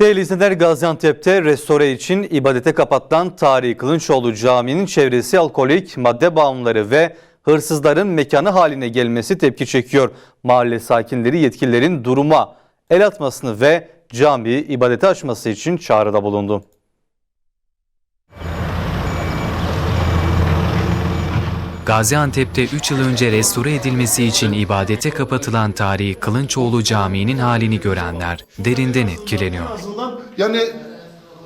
Değerli izleyenler Gaziantep'te restore için ibadete kapatılan Tarihi Kılınçoğlu Camii'nin çevresi alkolik madde bağımlıları ve hırsızların mekanı haline gelmesi tepki çekiyor. Mahalle sakinleri yetkililerin duruma el atmasını ve camiyi ibadete açması için çağrıda bulundu. Gaziantep'te 3 yıl önce restore edilmesi için ibadete kapatılan tarihi Kılınçoğlu Camii'nin halini görenler derinden etkileniyor. yani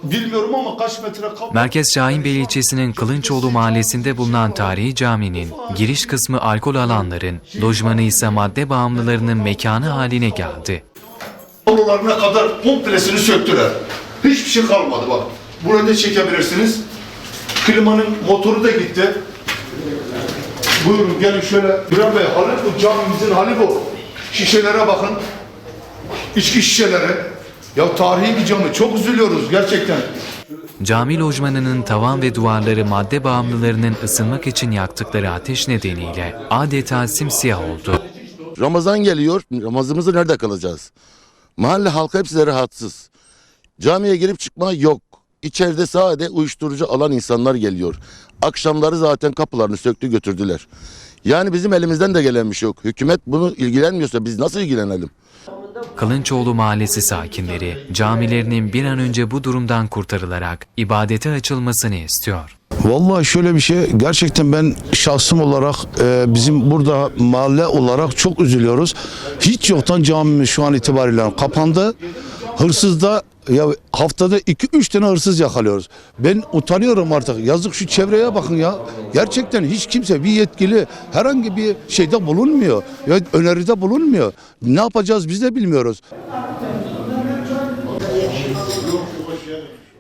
bilmiyorum ama kaç metre kap Merkez Şahinbeyli ilçesinin Kılınçoğlu mahallesinde bulunan tarihi caminin giriş kısmı alkol alanların, lojmanı ise madde bağımlılarının mekanı haline geldi. kablolarına kadar komplesini söktüler. Hiçbir şey kalmadı bak. Burada çekebilirsiniz. Klimanın motoru da gitti. Buyurun gelin şöyle. Bilal Bey hali bu camimizin hali bu. Şişelere bakın. İçki şişeleri. Ya tarihi bir camı çok üzülüyoruz gerçekten. Cami lojmanının tavan ve duvarları madde bağımlılarının ısınmak için yaktıkları ateş nedeniyle adeta simsiyah oldu. Ramazan geliyor. Ramazımızı nerede kalacağız? Mahalle halkı hepsi de rahatsız. Camiye girip çıkma yok. İçeride sade uyuşturucu alan insanlar geliyor. Akşamları zaten kapılarını söktü götürdüler. Yani bizim elimizden de gelen bir şey yok. Hükümet bunu ilgilenmiyorsa biz nasıl ilgilenelim? Kılınçoğlu mahallesi sakinleri camilerinin bir an önce bu durumdan kurtarılarak ibadete açılmasını istiyor. Vallahi şöyle bir şey gerçekten ben şahsım olarak e, bizim burada mahalle olarak çok üzülüyoruz. Hiç yoktan camimiz şu an itibariyle kapandı. Hırsız da ya haftada 2-3 tane hırsız yakalıyoruz. Ben utanıyorum artık. Yazık şu çevreye bakın ya. Gerçekten hiç kimse bir yetkili herhangi bir şeyde bulunmuyor. Ya öneride bulunmuyor. Ne yapacağız biz de bilmiyoruz.